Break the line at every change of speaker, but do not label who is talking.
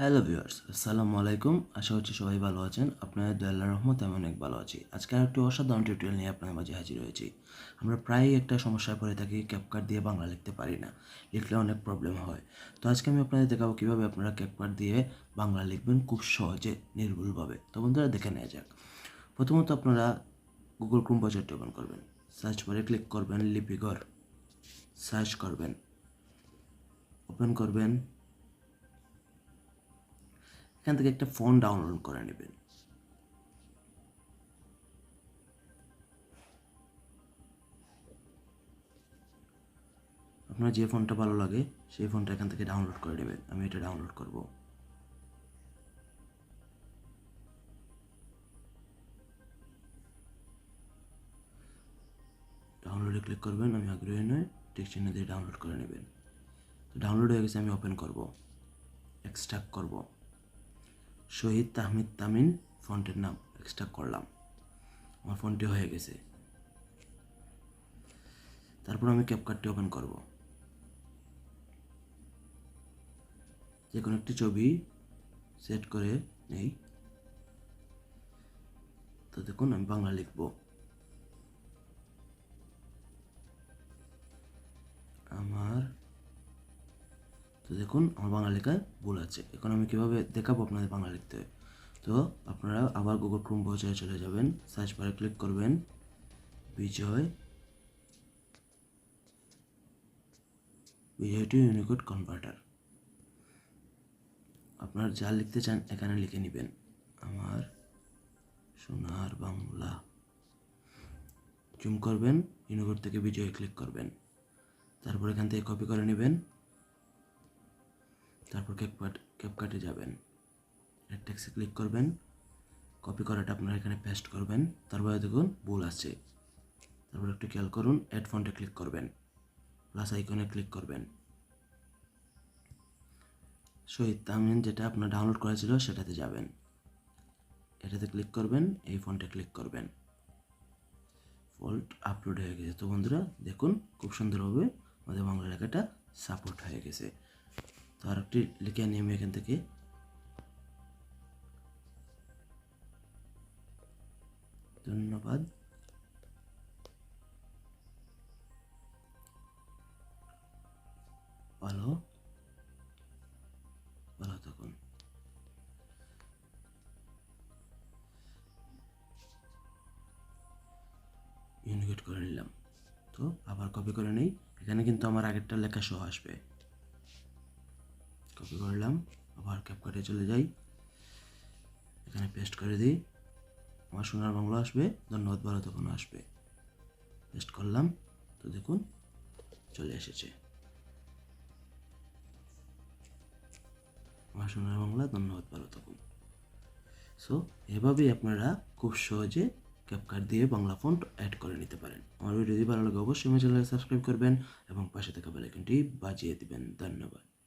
Hello viewers, আসসালামু আলাইকুম। আশা করছি সবাই ভালো আছেন। আপনাদের দয়াল্লা রহমত আমি অনেক ভালো আছি। আজকে একটি অসাধারণ টিউটোরিয়াল নিয়ে আপনাদের মাঝে হাজির হয়েছি। আমরা প্রায়ই একটা সমস্যায় পড়ে থাকি ক্যাপকাট দিয়ে বাংলা লিখতে পারি না। লিখলে অনেক প্রবলেম হয়। তো আজকে আমি আপনাদের দেখাবো কীভাবে আপনারা ক্যাপকাট দিয়ে বাংলা লিখবেন খুব সহজে, নির্ভুলভাবে। তো বন্ধুরা, দেখে নেওয়া যাক। প্রথমত আপনারা গুগল ক্রোম ব্রাউজারটি ওপেন করবেন। সার্চ করে ক্লিক করবেন লিপিঘর সার্চ করবেন। ওপেন করবেন। এখান থেকে একটা ফোন ডাউনলোড করে নেবেন। আপনার যে ফোনটা ভালো লাগে, সেই ফোনটা এখান থেকে ডাউনলোড করে নেবেন। আমি এটা ডাউনলোড করব। ডাউনলোডে ক্লিক করবেন, আমি আগ্রহী নয় টেক চিহ্ন দিয়ে ডাউনলোড করে নেবেন। তো ডাউনলোড হয়ে গেছে, আমি ওপেন করব। এক্সট্রাক্ট করব। শহীদ তাহমিদ তামিন ফন্টের নাম এক্সট্রা করলাম। আমার ফোনটি হয়ে গেছে। তারপর আমি ক্যাপকার্ডটি ওপেন করব। যে কোনো একটি ছবি সেট করে নেই। তো দেখুন আমি বাংলা লিখব। তো দেখুন, আমার বাংলা লেখায় ভুল আছে। এখন আমি কীভাবে দেখাবো আপনাদের বাংলা লিখতে? তো আপনারা আবার গুগল ক্রোম ব্রাউজারে চলে যাবেন সার্চ বারে ক্লিক করবেন, Bijoy Bijoy to Unicode converter আপনার যা লিখতে চান এখানে লিখে নেবেন। আমার সোনার বাংলা। জুম করবেন ইউনিকোড থেকে বিজয় ক্লিক করবেন। তারপর এখান থেকে কপি করে নেবেন। তারপর ক্যাপকাট ক্যাপকাটে যাবেন। এর টেক্সে ক্লিক করবেন। কপি করাটা আপনারা এখানে পেস্ট করবেন। তারপরে দেখুন ভুল আছে তারপর একটু খেয়াল করুন অ্যাড ফন্টে ক্লিক করবেন। প্লাস আইকনে ক্লিক করবেন। শহীদ তামিন যেটা আপনার ডাউনলোড করেছিল, সেটাতে যাবেন। এটাতে ক্লিক করবেন, এই ফন্টে ক্লিক করবেন। ফল্ট আপলোড হয়ে গেছে। তো বন্ধুরা, দেখুন, খুব সুন্দরভাবে আমাদের বাংলা লেখাটা সাপোর্ট হয়ে গেছে। তো আরেকটি লিখে নিয়ে আমি এখান থেকে। ধন্যবাদ। ভালো। ভালো থাকুন। ইউনিকেট করে নিলাম। তো আবার কপি করে নেই। এখানে কিন্তু আমার আগেরটা লেখা সহ আসবে। কপি করলাম, আবার ক্যাপকাটে চলে যাই। এখানে পেস্ট করে দিই। আমার সোনার বাংলা আসবে, ধন্যবাদ, ভালো তখন আসবে। পেস্ট করলাম, তো দেখুন, চলে এসেছে। আমার সোনার বাংলা, ধন্যবাদ, ভালো তখন সো এভাবেই আপনারা খুব সহজে ক্যাপকাট দিয়ে বাংলা ফন্ট অ্যাড করে নিতে পারেন। আমার ভিডিও যদি ভালো লাগে, অবশ্যই আমার চ্যানেলকে সাবস্ক্রাইব করবেন এবং পাশে থাকা বেলাইকনটি বাজিয়ে দিবেন। ধন্যবাদ।